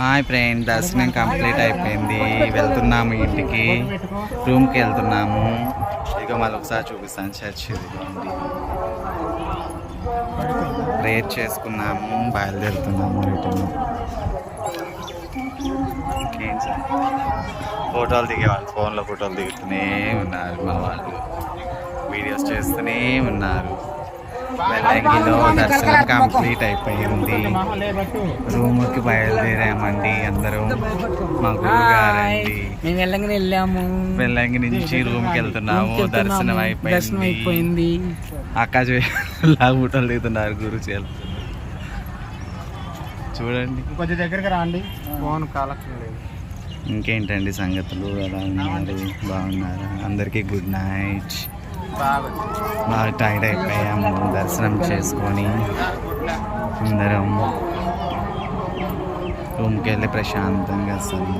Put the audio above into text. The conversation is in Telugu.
హాయ్ ఫ్రెండ్ దర్శనం కంప్లీట్ అయిపోయింది. వెళ్తున్నాము ఇంటికి. రూమ్కి వెళ్తున్నాము. ఇక మళ్ళీ ఒకసారి చూపిస్తాను. చర్చ్ ఇదిగోండి ప్రేయర్ చేసుకున్నాము బయలుదేరుతున్నాము రిటర్న్ ఫోటోలు దిగేవాళ్ళు ఫోన్లో ఫోటోలు దిగుతూనే ఉన్నారు మా వాళ్ళు. వీడియోస్ చేస్తూనే ఉన్నారు. వెల్లంగిలో దర్శనం కంప్లీట్ అయిపోయింది. రూమ్కి బయలుదేరామండి అందరూ. మా గురుగారండి. మేము వెళ్ళంగానే వెళ్ళాము. వెల్లంగి నుంచి రూమ్కి వెళ్తున్నాము. దర్శనం వెళ్తున్నాము. దర్శనం అయిపోయింది. అయిపోయింది. అక్క లాగా ఫోటోలు దిగుతున్నారు గురు. చూడండి. కొంచెం దగ్గరికి రండి. ఫోన్ కాలక్షం లేదు. ఇంకేంటండి సంగతులు? ఎలా ఉన్నారు? బాగున్నారా? అందరికీ గుడ్ నైట్. బాగా బాగా టైర్డ్ అయిపోయాము. దర్శనం చేసుకొని అందరం రూమ్కి వెళ్ళి ప్రశాంతంగా అసలు